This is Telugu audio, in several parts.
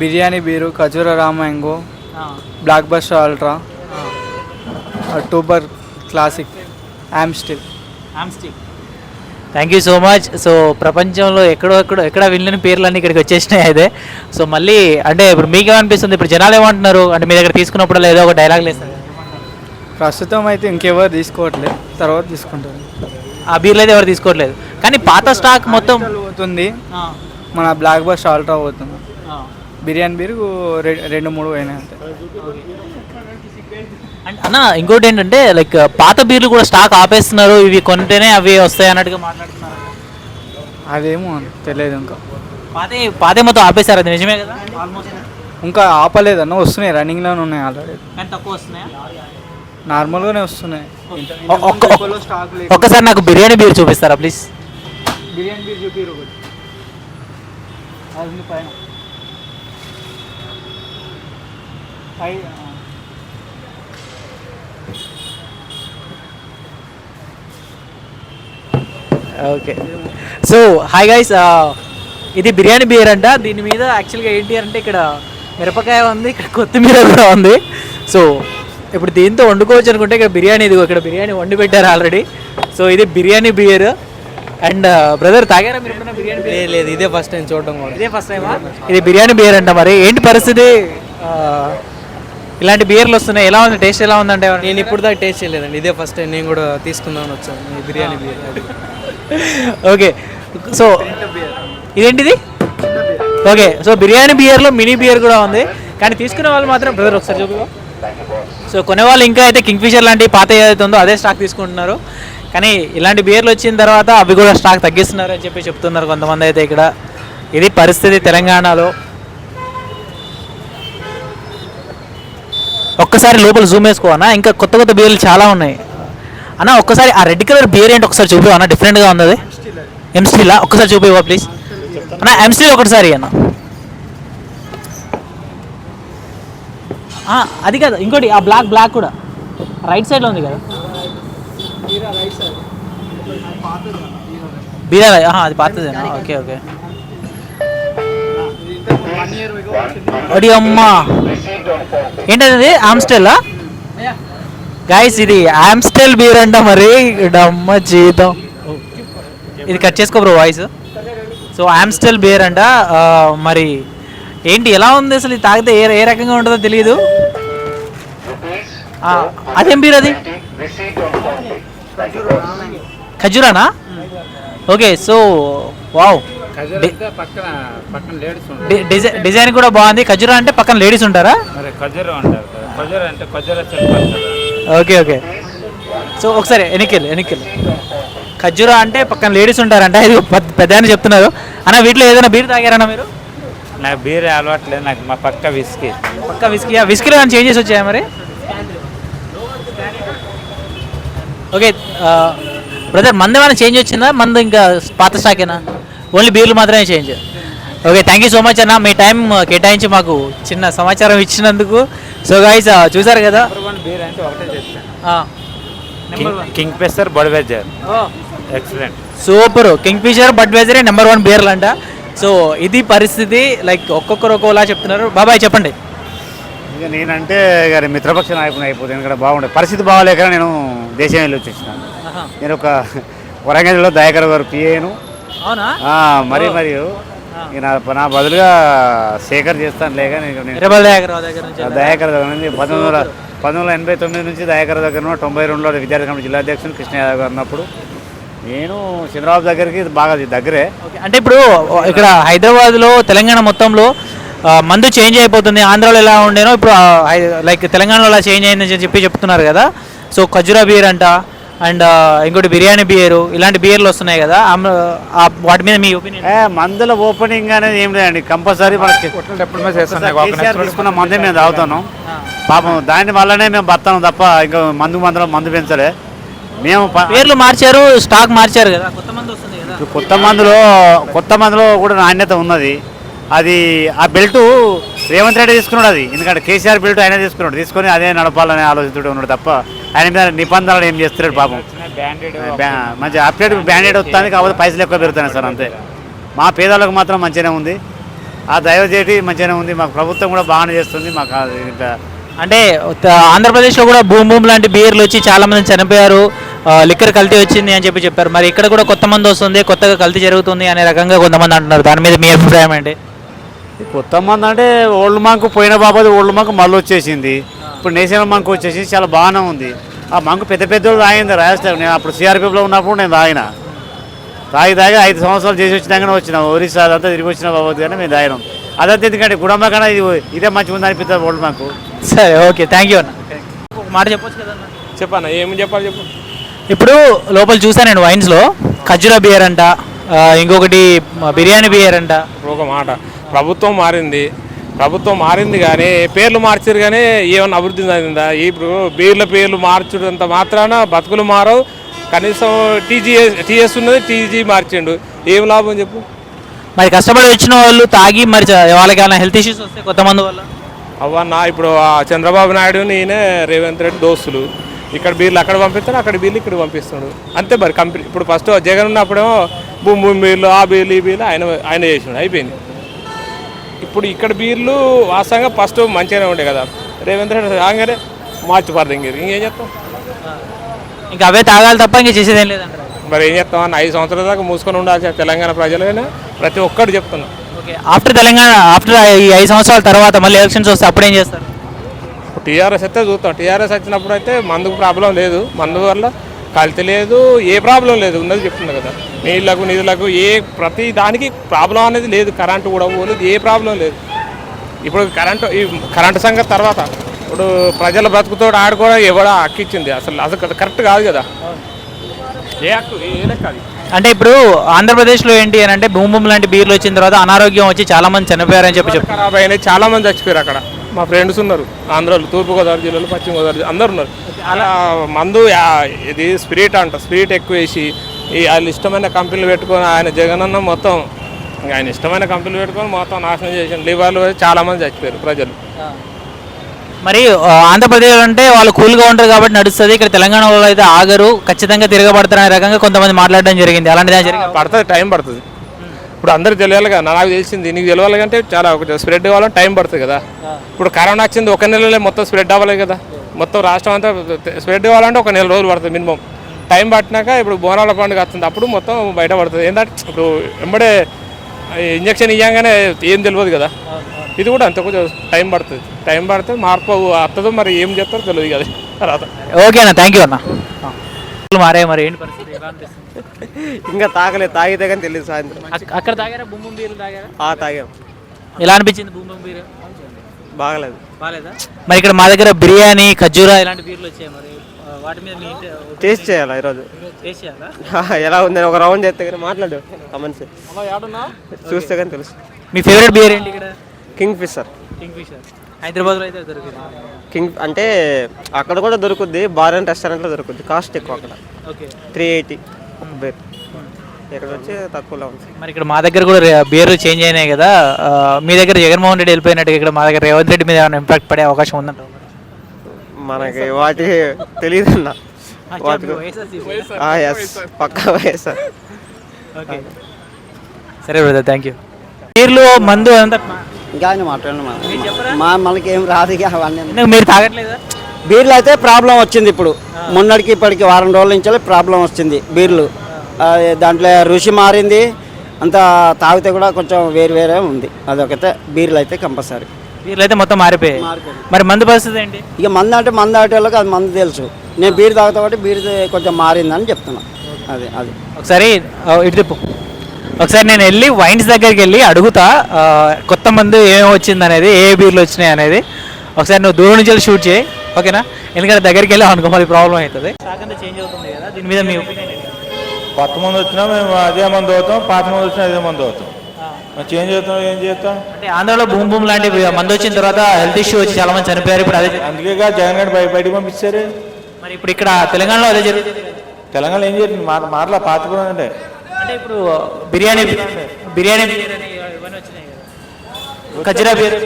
బిర్యానీ బీరు ఖజూర రామాంగో blockbuster ultra October classic I'm still thank you so much so ప్రపంచంలో ఎక్కడో ఎక్కడో ఎక్కడ వినలేని పేర్లన్నీ ఇక్కడికి వచ్చేసినాయి అయితే. సో మళ్ళీ అంటే ఇప్పుడు మీకు ఏమనిపిస్తుంది ఇప్పుడు జనాలు ఏమంటున్నారు? అంటే మీ దగ్గర తీసుకున్నప్పుడు ఏదో ఒక డైలాగ్ లేదు. ప్రస్తుతం అయితే ఇంకెవరు తీసుకోవట్లేదు. తర్వాత తీసుకుంటారు. ఆ బీర్లు అయితే ఎవరు తీసుకోవట్లేదు. కానీ పాత స్టాక్ మొత్తం పోతుంది. మన బ్లాక్ బస్టర్ అల్ట్రా పోతుంది. బిర్యానీ బీరు రె- రెండు మూడు పోయినాయి అంతే. అండ్ అన్న ఇంకోటి ఏంటంటే లైక్ పాత బీర్లు కూడా స్టాక్ ఆపేస్తున్నారు ఇవి కొంటేనే అవి వస్తాయి అన్నట్టుగా మాట్లాడుతున్నారు. అదేమో తెలియదు ఇంకా. పాతే పాతే మొత్తం ఆపేశారు అది నిజమే కదా? ఆల్మోస్ట్ ఇంకా ఆపలేదన్న వస్తున్నాయి రన్నింగ్లోనే ఉన్నాయి ఆల్రెడీ. కానీ తక్కువ వస్తున్నాయా? నార్మల్గానే వస్తున్నాయి. ఒక్కసారి నాకు బిర్యానీ బీర్ చూపిస్తారా ప్లీజ్? బిర్యానీ బీర్ చూపిరు అది పైన. పై ఓకే సో హాయ్ గైస్ ఇది బిర్యానీ బియర్ అంట. దీని మీద యాక్చువల్గా ఏంటి అంటే ఇక్కడ మిరపకాయ ఉంది ఇక్కడ కొత్తిమీర కూడా ఉంది. సో ఇప్పుడు దీంతో వండుకోవచ్చు అనుకుంటే ఇక్కడ బిర్యానీ ఇది ఇక్కడ బిర్యానీ వండి పెట్టారు ఆల్రెడీ సో ఇది బిర్యానీ బియర్ అండ్ బ్రదర్ తాగారా మీరు బిర్యానీ beer? లేదు ఇదే ఫస్ట్ టైం చూడడం కూడా. ఇదే ఫస్ట్ టైమా ఇది బిర్యానీ బియర్ అంట మరి. ఏంటి పరిస్థితి? ఆ, ఇలాంటి బియర్లు వస్తున్నాయి. ఎలా ఉంది? టేస్ట్ ఎలా ఉందంటే? నేను ఇప్పుడు దాకా టేస్ట్ చేయలేదండి. ఇదే ఫస్ట్ టైం నేను కూడా తీసుకుందామని వచ్చాను. ఈ బిర్యానీ బియర్ ఓకే. సో ఇదేంటిది? ఓకే. సో బిర్యానీ బియర్లో మినీ బియర్ కూడా ఉంది. కానీ తీసుకునే వాళ్ళు మాత్రం బ్రదర్ ఒకసారి చూపు సో కొనేవాళ్ళు ఇంకా అయితే కింగ్ ఫిషర్ లాంటి పాత ఏదైతే ఉందో అదే స్టాక్ తీసుకుంటున్నారు. కానీ ఇలాంటి బియర్లు వచ్చిన తర్వాత అవి కూడా స్టాక్ తగ్గిస్తున్నారు అని చెప్పి చెప్తున్నారు కొంతమంది అయితే ఇక్కడ. ఇది పరిస్థితి తెలంగాణలో. ఒక్కసారి లోపల జూమ్ వేసుకోవన్నా ఇంకా కొత్త కొత్త బియర్లు చాలా ఉన్నాయి. అన్న ఒక్కసారి ఆ రెడ్ కలర్ బియర్ ఏంటి ఒకసారి చూపి అన్న. డిఫరెంట్గా ఉంది అది ఎంస్టీలా ఒక్కసారి చూపివా ప్లీజ్ అన్న ఎంస్టీల్ ఒకటిసారి అన్న. అది కాదు. ఇంకోటి ఆ బ్లాక్ బ్లాక్ కూడా. రైట్ సైడ్లో ఉంది కదా. బీరా అది పాతదేనా? Okay okay. ఒడి అమ్మా ఏంటది? ఆమ్స్టెల్లా గాయస్ ఇది ఆమ్స్టెల్ బీర్ అంట మరి. అమ్మ జీతం. ఇది కట్ చేసుకో bro voice so Amstel beer అంట. మరి ఏంటి ఎలా ఉంది అసలు? ఇది తాగితే ఏ ఏ రకంగా ఉంటుందో తెలియదు ఆ, అదేం బీర్ అది? ఖజూరానా? ఓకే సో వావ్ పక్కన పక్కన లేడీస్ ఉంటారు. డి- డిజైన్ కూడా బాగుంది. ఖజూరా అంటే పక్కన లేడీస్ ఉంటారా? ఖజూర ఖజూర అంటే ఖజూర ఓకే ఓకే. సో ఒకసారి ఎన్నికెళ్ళి ఎన్నికెళ్ళి ఖర్జూరా అంటే పక్కన లేడీస్ ఉంటారంట. ఇది పెద్ద- అని చెప్తున్నారు. అన్న వీటిలో ఏదైనా బీర్ తాగారన్నా మీరు? నాకు బీరే అలవాట్లేదు నాకు మా పక్క విస్కీ. పక్క విస్కీ విస్కీలో ఏమైనా చేంజెస్ వచ్చాయా మరి? ఓకే బ్రదర్ మంది ఏమైనా చేంజ్ వచ్చిందా? మందు ఇంకా పాత స్టాకేనా? ఓన్లీ బీర్లు మాత్రమే change okay thank you so much అన్న. మీ టైం కేటాయించి మాకు చిన్న సమాచారం ఇచ్చినందుకు. సో గైస్ చూసారు కదా? Kingfisher Budweiser excellent super Kingfisher బడ్వైజరే number one బియర్లు అంట. సో ఇది పరిస్థితి లైక్ ఒక్కొక్కరు ఒక్కోలా చెప్తున్నారు. బాబాయ్ చెప్పండి. ఇక నేనంటే ఇక మిత్రపక్ష నాయకుని అయిపోతుంది ఇక్కడ బాగుండే పరిస్థితి బాగాలేక నేను దేశం వెళ్ళి వచ్చేసినాను. నేను ఒక వరంగల్లో దయాకర్ గారు పిఏను అవునా? మరి మరియు నా బదులుగా శేఖర్ చేస్తాను లేక దయాకర్ దగ్గర నుంచి పంతొమ్మిది వందల పంతొమ్మిది వందల ఎనభై తొమ్మిది నుంచి దయాకర్ దగ్గర తొంభై రెండులో విద్యార్థి కమిటీ జిల్లా అధ్యక్షుడు కృష్ణ యాదవ్ గారు ఉన్నప్పుడు నేను చంద్రబాబు దగ్గరికి బాగా దగ్గరే. అంటే ఇప్పుడు ఇక్కడ హైదరాబాద్లో తెలంగాణ మొత్తంలో మందు చేంజ్ అయిపోతుంది ఆంధ్రాలో ఎలా ఉండేనో ఇప్పుడు లైక్ తెలంగాణలో అలా చేంజ్ అయిందని చెప్పి చెప్తున్నారు కదా. సో ఖజురా బియర్ అంట అండ్ ఇంకోటి బిర్యానీ బియర్ ఇలాంటి బియర్లు వస్తున్నాయి కదా వాటి మీద మీ ఒపీనియన్ ఏ, మందుల ఓపెనింగ్ అనేది ఏం లేదండి కంపల్సరీ మనకి తీసుకున్న మందే మేము తాగుతున్నాం పాపం దాని వల్లనే మేము బతాం తప్ప ఇంకా మందు మందులో మందు పెంచలే. మేము పేర్లు మార్చారు స్టాక్ మార్చారు కదా కొత్త మంది వస్తుంది కదా. కొత్త మందులో కొత్త మందులో కూడా నాణ్యత ఉన్నది. అది ఆ బెల్ట్ రేవంత్ రెడ్డి తీసుకున్నాడు అది. ఎందుకంటే కేసీఆర్ బెల్ట్ ఆయన తీసుకున్నాడు. తీసుకొని అదే నడపాలనే ఆలోచిస్తూ ఉన్నాడు తప్ప ఆయన మీద నిబంధనలు ఏం చేస్తున్నాడు పాపం. మంచి అప్డేట్ బ్యాండెడ్ వస్తుంది కాకపోతే పైసలు ఎక్కువ పెరుగుతున్నాయి సార్ అంతే. మా పేదలకు మాత్రం మంచిగానే ఉంది. ఆ దైవజేటి మంచిగానే ఉంది. మాకు ప్రభుత్వం కూడా బాగానే చేస్తుంది. మాకు అంటే ఆంధ్రప్రదేశ్లో కూడా భూమ్ భూమ్ లాంటి బీర్లు వచ్చి చాలా మంది చనిపోయారు. లిక్కర్ కల్తీ వచ్చింది అని చెప్పి చెప్పారు. మరి ఇక్కడ కూడా కొత్త మంది వస్తుంది కొత్తగా కల్తీ జరుగుతుంది అనే రకంగా కొంతమంది అంటున్నారు. దాని మీద మీ అభిప్రాయం ఏంటి? కొత్త మంది అంటే ఓల్డ్ మంక్ పోయిన బాబాది ఓల్డ్ మంక్ మళ్ళీ వచ్చేసింది. ఇప్పుడు నేషనల్ మంక్ వచ్చేసి చాలా బాగానే ఉంది. ఆ మంకు పెద్ద పెద్ద వాళ్ళు తాగింది రాజస్థాన్ నేను అప్పుడు సిఆర్పిఎఫ్లో ఉన్నప్పుడు నేను తాగిన తాగి తాగి ఐదు సంవత్సరాలు చేసి వచ్చినాకనే వచ్చిన. ఒరిస్సా అదంతా తిరిగి వచ్చిన బాబోదు కానీ మేము తాగినాం అదంతా ఎందుకంటే గుడమ్మ కన్నా ఇది ఇదే మంచిగా ఉంది అనిపిస్తుంది ఓల్డ్ మంకు. సరే ఓకే. థ్యాంక్ యూ అన్న. ఒక మాట చెప్పొచ్చు కదన్న చెప్పన్నా ఏం చెప్పాలి చెప్పు. ఇప్పుడు లోపల చూసాను నేను వైన్స్లో. ఖజురా బియర్ అంట ఇంకొకటి బిర్యానీ బియర్ అంట ఒక మాట. ప్రభుత్వం మారింది. ప్రభుత్వం మారింది కానీ పేర్లు మార్చారు కానీ ఏమన్నా అభివృద్ధి చెందిందా? ఇప్పుడు బీర్ల పేర్లు మార్చడంత మాత్రాన బతుకులు మారవు. కనీసం టీజీఎస్ టీఎస్ ఉన్నది టీజీ మార్చిండు. ఏం లాభం చెప్పు? మరి కష్టపడి వచ్చిన వాళ్ళు తాగి మరి చ- వాళ్ళకి ఏమైనా హెల్త్ ఇష్యూస్ వస్తే కొత్త మంది వల్ల అవన్న ఇప్పుడు చంద్రబాబు నాయుడు నేనే రేవంత్ రెడ్డి దోస్తులు. ఇక్కడ బీర్లు అక్కడ పంపిస్తాడు అక్కడ బీర్లు ఇక్కడ పంపిస్తాడు. అంతే మరి కంపెనీ ఇప్పుడు ఫస్ట్ జగన్ ఉన్నప్పుడేమో భూమి బీర్లు ఆ బీర్లు ఈ బీర్లు ఆయన ఆయన చేసినాడు అయిపోయింది. ఇప్పుడు ఇక్కడ బీర్లు వాస్తవంగా ఫస్ట్ మంచిగానే ఉండే కదా. రేవంత్ రెడ్డి రాగానే మార్చి పడదు ఇంక ఇంకేం చేస్తాం? ఇంకా అవే తాగాలి తప్ప ఇంకా చేసేదేం లేదంటారు. మరి ఏం చేస్తాం? అన్న ఐదు సంవత్సరాల దాకా మూసుకొని ఉండాల్సిన తెలంగాణ ప్రజలైనా ప్రతి ఒక్కరు చెప్తున్నా. ఓకే ఆఫ్టర్ తెలంగాణ ఆఫ్టర్ ఈ ఐదు సంవత్సరాల తర్వాత మళ్ళీ ఎలక్షన్స్ వస్తే అప్పుడు ఏం చేస్తారు? టీఆర్ఎస్ అయితే చూస్తాం. టీఆర్ఎస్ వచ్చినప్పుడు అయితే మందుకు ప్రాబ్లం లేదు. మందు వల్ల కల్తీ లేదు ఏ ప్రాబ్లం లేదు. ఉన్నది చెప్తున్నా కదా. నీళ్ళకు నిధులకు ఏ ప్రతి దానికి ప్రాబ్లం అనేది లేదు. కరెంటు కూడా పోలేదు ఏ ప్రాబ్లం లేదు. ఇప్పుడు కరెంటు ఈ కరెంటు సంగతి తర్వాత. ఇప్పుడు ప్రజల బ్రతుకుతో ఆడుకోవడం ఎవడ హక్కు ఇచ్చింది? అసలు అసలు కరెక్ట్ కాదు కదా. ఏ హక్కు ఏ ఏ లెక్క అది? అంటే ఇప్పుడు ఆంధ్రప్రదేశ్లో ఏంటి అని అంటే భూమి లాంటి బీర్లు వచ్చిన తర్వాత అనారోగ్యం వచ్చి చాలా మంది చనిపోయారని చెప్పి చెప్పారు ఖరాబ్ అయినాయి చాలా మంది చచ్చిపోయారు అక్కడ. మా ఫ్రెండ్స్ ఉన్నారు ఆంధ్రాలో తూర్పుగోదావరి జిల్లాలో పశ్చిమ గోదావరి జిల్లా అందరు ఉన్నారు. అలా మందు ఇది స్పిరిట్ అంట స్పిరిట్ ఎక్కువ వేసి ఈ వాళ్ళు ఇష్టమైన కంపెనీలు పెట్టుకొని ఆయన జగనన్న మొత్తం ఆయన ఇష్టమైన కంపెనీలు పెట్టుకొని మొత్తం నాశనం చేసిన లివర్లు చాలా మంది చచ్చిపోయారు ప్రజలు. మరి ఆంధ్రప్రదేశ్ అంటే వాళ్ళు కూల్గా ఉంటారు కాబట్టి నడుస్తుంది. ఇక్కడ తెలంగాణ వాళ్ళు అయితే ఆగరు. ఖచ్చితంగా తిరగబడతారు అనే రకంగా కొంతమంది మాట్లాడడం జరిగింది. అలాంటిది జరిగింది? పడుతుంది టైం పడుతుంది. ఇప్పుడు అందరికి తెలియాలి కదా నాకు తెలిసింది నీకు తెలియాలి అంటే చాలా స్ప్రెడ్ కావాలంటే టైం పడుతుంది కదా. ఇప్పుడు కరోనా వచ్చింది ఒక నెలలో మొత్తం స్ప్రెడ్ అవ్వాలి కదా. మొత్తం రాష్ట్రం అంతా స్ప్రెడ్ కావాలంటే ఒక నెల రోజులు పడుతుంది మినిమం. టైం పట్టినాక ఇప్పుడు బోనాల పండుగ వస్తుంది. అప్పుడు మొత్తం బయట పడుతుంది ఏంటంటే ఇప్పుడు వెంబడే ఇంజక్షన్ ఇవ్వగానే ఏం తెలియదు కదా. ఇది కూడా అంత కొంచెం టైం పడుతుంది. టైం పడితే మార్పు వస్తుందో మరి ఏం చెప్తారో తెలియదు కదా. తర్వాత. ఓకే అన్న థ్యాంక్ యూ అన్న మారే మరి ఏంటి పరిస్థితి? ఇంకా తాగలేదు తాగితే కానీ తెలియదు సాయంత్రం. అక్- అక్కడ తాగారా? బూమ్ బూమ్ బీర్లు తాగారా? ఆ తాగాం. ఎలా అనిపించింది బూమ్ బూమ్ బీర్? బాగలేదు. బాగాలేదా మరి ఇక్కడ మా దగ్గర బిర్యానీ ఖర్జూరా ఇలాంటి బీర్లు వచ్చాయి మరి. వాటి మీద మీ ఇంటి- టేస్ట్ చేయాలా ఈరోజు? టేస్ట్ చేయాలా? ఎలా ఉందని ఒక రౌండ్ చేస్తే కానీ మాట్లాడు కమన్స్ చూస్తే కానీ తెలుసు. మీ ఫేవరెట్ బియర్ ఏంటి ఇక్కడ? కింగ్ ఫిషర్ కింగ్ ఫిషర్ హైదరాబాద్లో అయితే దొరికింది కింగ్ అంటే అక్కడ కూడా దొరుకుద్ది బార్ అండ్ రెస్టారెంట్లో దొరుకుద్ది కాస్ట్ ఎక్కువ అక్కడ. ఓకే త్రీ ఎయిటీ ఒక బేర్ ఇక్కడ వచ్చి తక్కువలో ఉంది. మరి ఇక్కడ మా దగ్గర కూడా బియర్లు చేంజ్ అయినాయి కదా. మీ దగ్గర జగన్మోహన్ రెడ్డి వెళ్ళిపోయినట్టు ఇక్కడ మా దగ్గర రేవంత్ రెడ్డి మీద ఏమైనా ఇంపాక్ట్ పడే అవకాశం ఉందంట మనకి వాటి తెలియదు అన్న పక్కా వైఎస్ఆర్. సరే బ్రదర్ థ్యాంక్ యూ బీర్లు మందు అంతా ఇంకా ఆయన మాట్లాడండి మా మనకి ఏం రాదు అవన్నీ. మీరు తాగట్లేదా? బీర్లు అయితే ప్రాబ్లం వచ్చింది ఇప్పుడు. మొన్నటికి ఇప్పటికి వారం రోజుల నుంచి ప్రాబ్లం వచ్చింది బీర్లు. ఆ, దాంట్లో రుచి మారింది. అంత తాగితే కూడా కొంచెం వేరు వేరే ఉంది. అదొకతే బీర్లు అయితే కంపల్సరీ. బీర్లు అయితే మొత్తం మారిపోయాయి. మరి మందు పరిస్థితి ఏంటి? ఇక మందు అంటే మందు ఆటోళ్ళకి అది మందు తెలుసు. నేను బీర్ తాగుతా కాబట్టి బీర్ కొంచెం మారిందని చెప్తున్నా. అది అది. ఒకసారి ఇటు తిప్పు. ఒకసారి నేను వెళ్ళి వైన్స్ దగ్గరికి వెళ్ళి అడుగుతా కొత్త మందు ఏమేమి వచ్చింది అనేది ఏ బీర్లు వచ్చినాయి అనేది. ఒకసారి నువ్వు దూరం నుంచి వెళ్ళి షూట్ చేయి ఓకేనా? ఎందుకంటే దగ్గరికి వెళ్ళి అనుకో మరి ప్రాబ్లం అవుతుంది. చేంజ్ అవుతుంది కదా దీని మీద మీ కొత్త మంది వచ్చినా మేము అదే మంది అవుతాం పాత మంది వచ్చినా అదే మంది అవుతాం. చేంజ్ అవుతాం ఏం చేస్తాం అంటే ఆంధ్రాలో భూమి భూమి లాంటి మందు వచ్చిన తర్వాత హెల్త్ ఇష్యూ వచ్చి చాలా మంది చనిపోయారు ఇప్పుడు అదే. అందుకే జగన్ గారు బయ బయటకు పంపించారు మరి ఇప్పుడు ఇక్కడ తెలంగాణలో అదే జరుగుతుంది. కదా. తెలంగాణ ఏం చేస్తుంది మార మారలా పాతపురం అంటే. అంటే ఇప్పుడు బిర్యానీ బిర్యానీ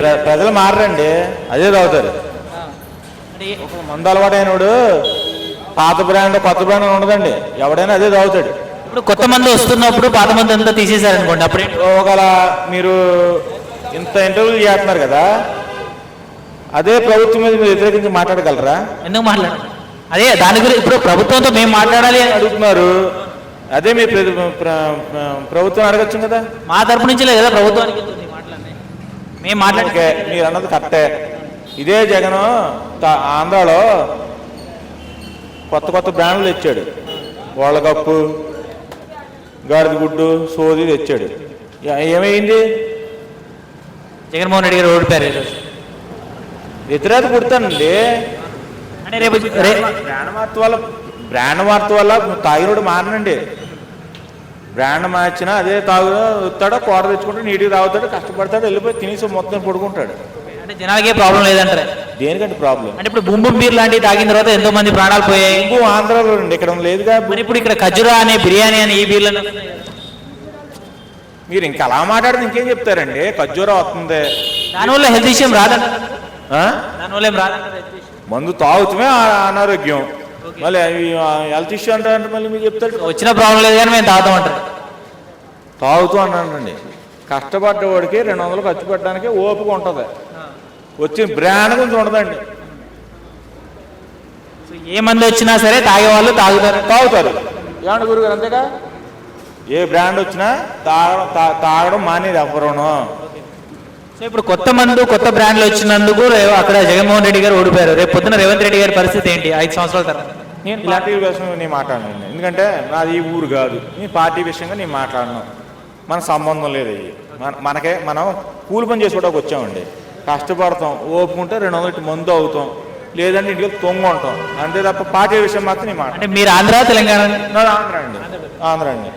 ప్ర- ప్రజలు మారరండి. అదే తాగుతారు. మందు అలవాటు అయినోడు పాత బ్రాండ్ కొత్త బ్రాండ్ ఉండదండి. ఎవడైనా అదే తాగుతాడు. ఇప్పుడు కొత్త మంది వస్తున్నప్పుడు పాత మంది అంతా తీసేశారు అనుకోండి అప్పుడు? ఒకవేళ మీరు ఇంత ఇంటర్వ్యూలు చేస్తున్నారు కదా అదే ప్రభుత్వం మీద మీరు వ్యతిరేకించి మాట్లాడగలరా? ఎందుకు మాట్లాడాలి అదే దాని గురించి ఇప్పుడు ప్రభుత్వంతో మేము మాట్లాడాలి అని అడుగుతున్నారు. అదే మీ ప్ర- ప్ర- ప్ర- ప్రభుత్వం అడగచ్చు కదా? మా తరపు నుంచి లేదు కదా ప్రభుత్వానికి వెళ్తుంది మాట్లాడి మేము మాట్లాడే మీరు అన్నది కరెక్టే. ఇదే జగన్ తా- ఆంధ్రాలో కొత్త కొత్త బ్రాండ్లు తెచ్చాడు వాళ్ళ కప్పు గాడిద గుడ్డు సోది తెచ్చాడు. ఏమైంది? జగన్మోహన్ రెడ్డి గారు ఓడిపోయారు ఈరోజు. వ్యతిరేకత పుడతానండి అంటే రేపు రే- బ్రాండ్ మార్త వల్ల బ్రాండ్ మార్త వల్ల తాగినోడు మారనండి. బ్రాండ్ మార్చినా అదే తాగు వస్తాడో కూర తెచ్చుకుంటాడు నీటికి తాగుతాడు కష్టపడతాడు వెళ్ళిపోయి తినేసి మొత్తం పడుకుంటాడు. అంటే జనాలకి ప్రాబ్లం లేదంటారు? దేనికంటే ప్రాబ్లం అంటే ఇప్పుడు బుంబు బీర్ లాంటివి తాగిన తర్వాత ఎంతో మంది ప్రాణాలు పోయాయి. ఇంకో ఆంధ్రాలో అండి ఇక్కడ లేదుగా. మరి ఇప్పుడు ఇక్కడ ఖజురా అనే బిర్యానీ అని ఈ బీర్లను మీరు ఇంకా అలా మాట్లాడితే ఇంకేం చెప్తారండి? ఖర్జూరా వస్తుంది. దానివల్ల హెల్త్ ఇష్యూ రాదంట? దానివల్ల ఏం issue. మందు తాగుతమే అనారోగ్యం. మళ్ళీ హెల్త్ ఇష్యూ అంటే అంటే మళ్ళీ మీరు చెప్తాడు వచ్చిన ప్రాబ్లం లేదు కానీ మేము తాగుతాం అంటారు. తాగుతూ అన్నానండి. కష్టపడ్డవాడికి రెండు వందలు ఖర్చు పెట్టడానికి ఓపిక ఉంటుంది. వచ్చి బ్రాండ్ గురించి ఉండదండి. సో ఏ మంది వచ్చినా సరే తాగేవాళ్ళు తాగుతారు. తాగుతారు. ఏమండి గురుగారు అంతేగా? ఏ బ్రాండ్ వచ్చినా తాగడం తా- తాగడం మానేది ఎవరును. సో ఇప్పుడు కొత్త మందు కొత్త బ్రాండ్లు వచ్చినందుకు అక్కడ జగన్మోహన్ రెడ్డి గారు ఓడిపోయారు. రేపు పొద్దున రేవంత్ రెడ్డి గారి పరిస్థితి ఏంటి? ఐదు సంవత్సరాల తర్వాత. నేను పార్టీ విషయం నేను మాట్లాడను ఎందుకంటే నాది ఈ ఊరు కాదు. నీ పార్టీ విషయంగా నేను మాట్లాడను. మన సంబంధం లేదు అయ్యి మన మనకే మనం కూలి పని చేసుకోవడానికి వచ్చామండి. కష్టపడతాం ఓపుకుంటే రెండు వందలు ఇటు మందు అవుతాం లేదంటే ఇంటికి తొంగ ఉంటాం అంతే తప్ప పార్టీ విషయం మాత్రం నేను మాట్లాడను అంటే మీరు ఆంధ్ర తెలంగాణ? ఆంధ్ర అండి. ఆంధ్ర అండి.